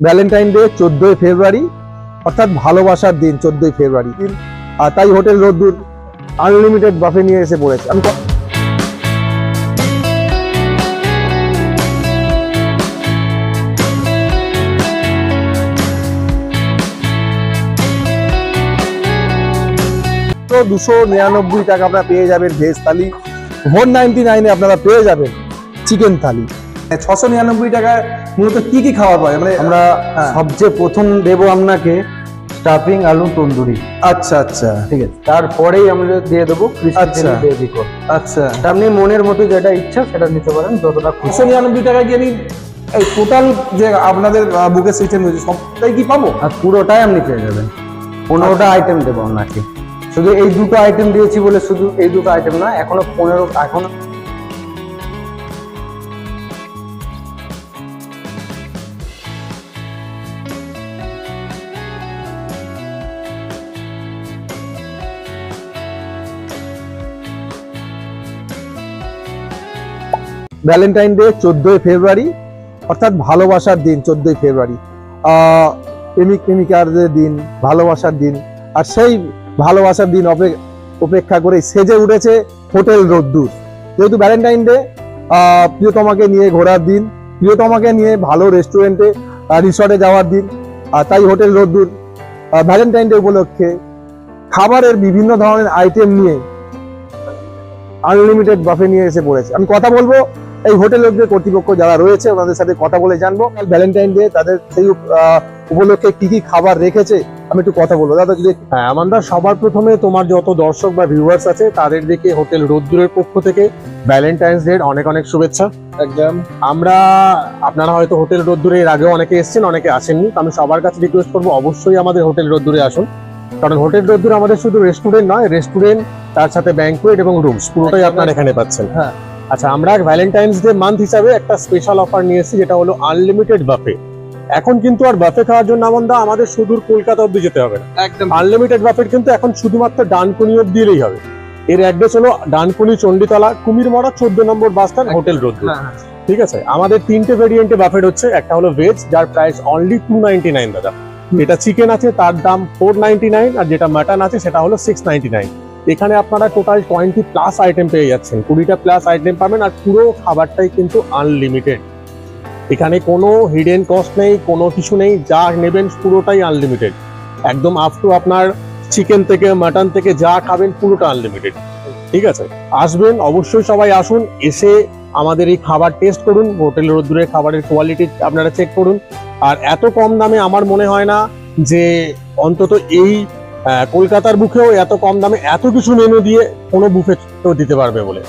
Valentine day চোদ্দই ফেব্রুয়ারি, অর্থাৎ ভালোবাসার দিন চোদ্দই ফেব্রুয়ারি। আর তাই হোটেল রোদ্দুর আনলিমিটেড বাফে নিয়ে এসে পড়েছে। আমি দুশো নিরানব্বই টাকা আপনারা পেয়ে যাবেন ভেজ থালি। ফোর নাইনটি নাইনে আপনারা পেয়ে যাবেন চিকেন থালি। ছশো নিরানব্বই টাকায় মূলত কি কি খাওয়া পায় মানে আমরা হ্যাঁ। সবচেয়ে প্রথম দেব আপনাকে স্টাফিং আলু তন্দুরি। আচ্ছা আচ্ছা। ঠিক আছে? তারপরেই আমরা দিয়ে দেবো আচ্ছা। আচ্ছা। আপনি মনের মতো যেটা ইচ্ছা সেটা নিতে পারেন যতটা খুশি। নিরানব্বই টাকায় কি আমি এই টোটাল যে আপনাদের বুকের সিস্টেম রয়েছে সবটাই কি পাবো? আর পুরোটাই আপনি পেয়ে যাবেন। পনেরোটা আইটেম দেবো আপনাকে। শুধু এই দুটো আইটেম দিয়েছি বলে শুধু এই দুটো আইটেম না এখনও পনেরো এখনও ভ্যালেন্টাইন ডে চোদ্দই ফেব্রুয়ারি অর্থাৎ ভালোবাসার দিন, চোদ্দই ফেব্রুয়ারি প্রেমিক প্রেমিকারদের দিন, ভালোবাসার দিন। আর সেই ভালোবাসার দিন অপেক্ষা করে সেজে উঠেছে হোটেল রোদ্দুর। যেহেতু ভ্যালেন্টাইন ডে প্রিয়তমাকে নিয়ে ঘোরার দিন, প্রিয়তমাকে নিয়ে ভালো রেস্টুরেন্টে রিসর্টে যাওয়ার দিন তাই হোটেল রোদ্দুর ভ্যালেন্টাইন ডে উপলক্ষে খাবারের বিভিন্ন ধরনের আইটেম নিয়ে আনলিমিটেড বাফে নিয়ে এসে পড়েছে। আমি কথা বলব এই হোটেলের যে কর্তৃপক্ষ যারা রয়েছে ওনাদের সাথে কথা বলে জানব। ভ্যালেন্টাইন ডে তাদের সেই উপলক্ষে কি কি খাবার রেখেছে আমি একটু কথা বলব। দাদা যদি হ্যাঁ আমাদের সবার প্রথমে তোমার যত দর্শক বা ভিউয়ার্স আছে তাদের দিকে হোটেল রোদ্দুরের পক্ষ থেকে ভ্যালেন্টাইন্স ডে অনেক অনেক শুভেচ্ছা। একদম। আমরা আপনারা হয়তো হোটেল রোদ্দুরে এর আগেও অনেকে এসেছেন অনেকে আসেননি তো আমি সবার কাছে রিকোয়েস্ট করব অবশ্যই আমাদের হোটেল রোদ্দুরে আসুন। কারণ হোটেল রোদ্দুর আমাদের শুধু রেস্টুরেন্ট নয় রেস্টুরেন্ট তার সাথে ব্যাংকুয়েট এবং রুমস পুরোটাই আপনারা এখানে পাচ্ছেন। হ্যাঁ। আচ্ছা আমরা ভ্যালেন্টাইন্স ডে মান্থ হিসাবে একটা স্পেশাল অফার নিয়ে এসেছি যেটা হলো আনলিমিটেড বাফে এখন কিন্তু আর বাফে খাওয়ার জন্য আমন্দা আমাদের সুদূর কলকাতা অব্দি যেতে হবে। না একদম। আনলিমিটেড বাফেট কিন্তু এখন শুধুমাত্র ডানকুনি অব্দি এলেই হবে। এর অ্যাড্রেস হলো ডানকুনি চণ্ডীতলা কুমিরমড়া চোদ্দ number bus stand hotel road ঠিক আছে? আমাদের তিনটে ভেরিয়েন্টে বাফেট হচ্ছে একটা হলো ভেজ যার price only two ninety nine দাদা। যেটা চিকেন আছে তার দাম ফোর নাইনটি নাইন আর যেটা মাটন আছে সেটা হলো সিক্স নাইনটি নাইন এখানে আপনারা টোটাল টোয়েন্টি প্লাস আইটেম পেয়ে যাচ্ছেন। কুড়িটা প্লাস আইটেম পাবেন আর পুরো খাবারটাই কিন্তু আনলিমিটেড এখানে কোনো হিডেন কস্ট নেই, কোনো কিছু নেই, যা নেবেন পুরোটাই আনলিমিটেড একদম আপ টু আপনার চিকেন থেকে মাটন থেকে যা খাবেন পুরোটা আনলিমিটেড ঠিক আছে? আসবেন, অবশ্যই সবাই আসুন, এসে আমাদের এই খাবার টেস্ট করুন হোটেল রোদ্দুরের খাবারের কোয়ালিটি আপনারা চেক করুন। আর এত কম দামে আমার মনে হয় না যে অন্তত এই কলকাতার বুকেও এত কম দামে এত কিছু মেনু দিয়ে কোনো বুফে কেউ দিতে পারবে বলে।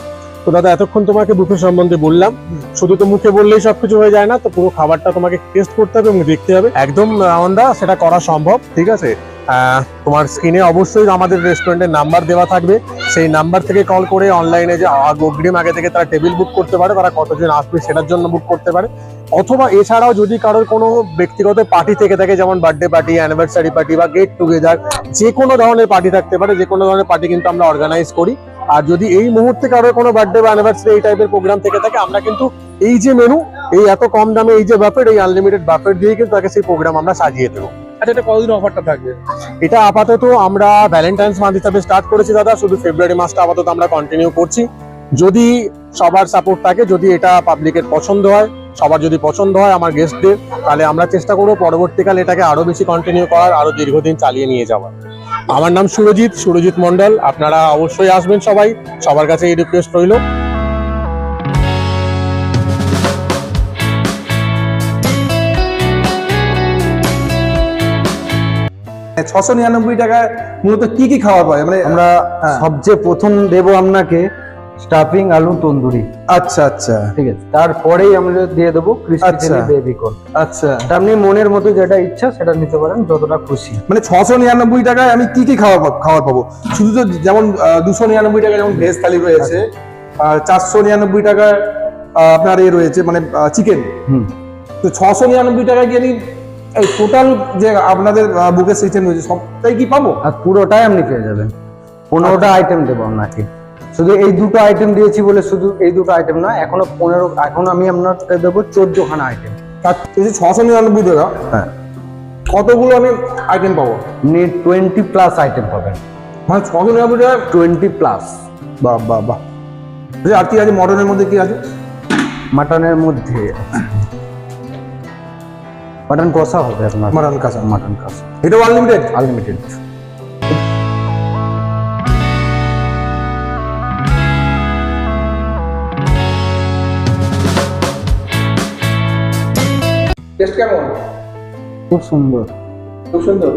তো দাদা, এতক্ষণ তোমাকে বুফে সম্বন্ধে বললাম। শুধু তো মুখে বললেই সবকিছু হয়ে যায় না, তো পুরো খাবারটা তোমাকে টেস্ট করতে হবে এবং দেখতে হবে। একদম আমন্দা সেটা করা সম্ভব, ঠিক আছে? তোমার স্ক্রিনে অবশ্যই আমাদের রেস্টুরেন্টের নাম্বার দেওয়া থাকবে। সেই নাম্বার থেকে কল করে অনলাইনে যে অগ্রিম আগে থেকে তারা টেবিল বুক করতে পারে, তারা কতজন আসবে সেটার জন্য বুক করতে পারে। অথবা এছাড়াও যদি কারোর কোনো ব্যক্তিগত পার্টি থেকে থাকে, যেমন বার্থডে পার্টি অ্যানিভার্সারি পার্টি বা গেট টুগেদার যে কোনো ধরনের পার্টি থাকতে পারে, যে কোনো ধরনের পার্টি কিন্তু আমরা অর্গানাইজ করি। আর যদি এই মুহূর্তে কারোর কোনো বার্থডে বা অ্যানিভার্সারি এই টাইপের প্রোগ্রাম থেকে থাকে, আমরা কিন্তু এই যে মেনু এই এত কম দামে, এই যে বাফেট এই আনলিমিটেড বাফেট দিয়ে কিন্তু তাকে সেই প্রোগ্রাম আমরা সাজিয়ে দেবো। আচ্ছা এটা কতদিন অফারটা থাকবে? এটা আপাতত আমরা ভ্যালেন্টাইন্স মান্থ হিসাবে স্টার্ট করেছি দাদা, শুধু ফেব্রুয়ারি মাসটা আপাতত আমরা কন্টিনিউ করছি। যদি সবার সাপোর্ট থাকে, যদি এটা পাবলিকের পছন্দ হয়, সবার যদি পছন্দ হয় আমার গেস্টদের তাহলে আমরা চেষ্টা করব পরবর্তীকালে এটাকে আরও বেশি কন্টিনিউ করার, আরও দীর্ঘদিন চালিয়ে নিয়ে যাওয়ার। আমার নাম সুরজিৎ সুরজিৎ মন্ডল আপনারা অবশ্যই আসবেন সবাই, সবার কাছে এই রিকোয়েস্ট রইল। ছশো নিরানব্বই টাকায় মূলত কি কি খাওয়া পায় মানে আমরা হ্যাঁ। সবচেয়ে প্রথম দেব আপনাকে স্টাফিং আলু তন্দুরি। আচ্ছা আচ্ছা। ঠিক আছে? তারপরেই আমরা দিয়ে দেবো আচ্ছা। বেবি কর্ন আচ্ছা। আপনি মনের মতো যেটা ইচ্ছা সেটা নিতে পারেন যতটা খুশি। মানে ছশো নিরানব্বই টাকায় আমি কি কি খাবার পা- খাবার পাবো? শুধু তো যেমন দুশো নিরানব্বই টাকায় যেমন ভেজ থালি রয়েছে আর চারশো নিরানব্বই টাকায় আপনার এ রয়েছে মানে চিকেন হুম। তো ছশো নিরানব্বই টাকায় কি আমি এই টোটাল যে আপনাদের বুকের সিস্টেম রয়েছে সবটাই কি পাবো? আর পুরোটাই আপনি পেয়ে যাবেন। পনেরোটা আইটেম দেবো আপনাকে শুধু এই দুটো আইটেম দিয়েছি বলে শুধু এই দুটো আইটেম না এখনও পনেরো এখন আমি আপনাকে দেবো চোদ্দ খানা আইটেম যে ছশো নিরানব্বই টাকা হ্যাঁ। কতগুলো আমি আইটেম পাবো? আপনি টোয়েন্টি প্লাস আইটেম পাবেন। মানে ছশো নিরানব্বই টাকা টোয়েন্টি প্লাস বাহ বাহ বাহ। আচ্ছা, আর কি আছে মটনের মধ্যে কি আছে? মাটনের মধ্যে মাটন কষা হবে আপনার। মাটন কাঁচা মাটন কষা। এটাও আনলিমিটেড আনলিমিটেড টেস্ট কেমন? খুব সুন্দর। খুব সুন্দর?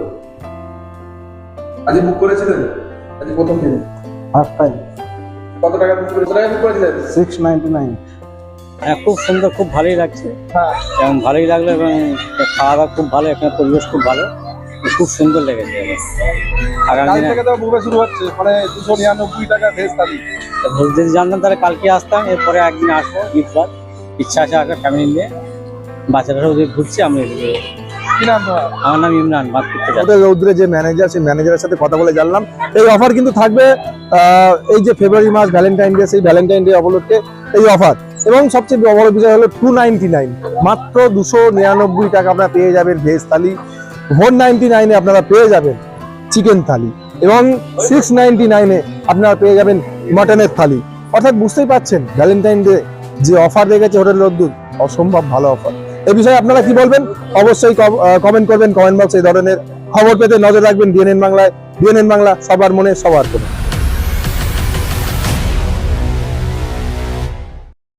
আজ বুক করেছিলেন? আজ প্রথম দিন? ফার্স্ট টাইম কত টাকা বুক করে কত টাকা বুক করেছিলেন? সিক্স নাইনটি নাইন হ্যাঁ খুব সুন্দর খুব ভালোই লাগছে। হ্যাঁ। এবং ভালোই লাগল এবং খাওয়া দাওয়া খুব ভালো এখানে পরিবেশ খুব ভালো। খুব সুন্দর লেগেছে। আগামী থেকে তো শুরু হচ্ছে মানে দুশো নিরানব্বই টাকা ভেজ থালি যদি জানতাম তাহলে কালকে আসতাম এরপরে একদিন আসব ঈদবার ইচ্ছা আছে আসবে ফ্যামিলি নিয়ে। বাচ্চাটাও ওদিকে ঘুরছি আমি আমার নাম ইমরান রৌদ্রে যে ম্যানেজার সেই ম্যানেজারের সাথে কথা বলে জানলাম। এই অফার কিন্তু থাকবে এই যে ফেব্রুয়ারি মাস ভ্যালেন্টাইন ডে সেই ভ্যালেন্টাইন ডে উপলক্ষে এই অফার এবং সবচেয়ে বড় বিষয় হলো টু নাইনটি নাইন মাত্র দুশো নিরানব্বই টাকা আপনারা পেয়ে যাবেন ভেজ থালি। ফোর নাইনটি নাইনে আপনারা পেয়ে যাবেন চিকেন থালি। এবং সিক্স নাইনটি নাইনে আপনারা পেয়ে যাবেন মাটনের থালি। অর্থাৎ বুঝতেই পারছেন ভ্যালেন্টাইন ডে যে অফার রেখেছে হোটেল রোদ্দুর, অসম্ভব ভালো অফার এ বিষয়ে আপনারা কি বলবেন? অবশ্যই কমেন্ট করবেন কমেন্ট বক্সে এই ধরনের খবর পেতে নজর রাখবেন। ডিএনএন বাংলায় ডিএনএন বাংলা সবার মনে সবার করে।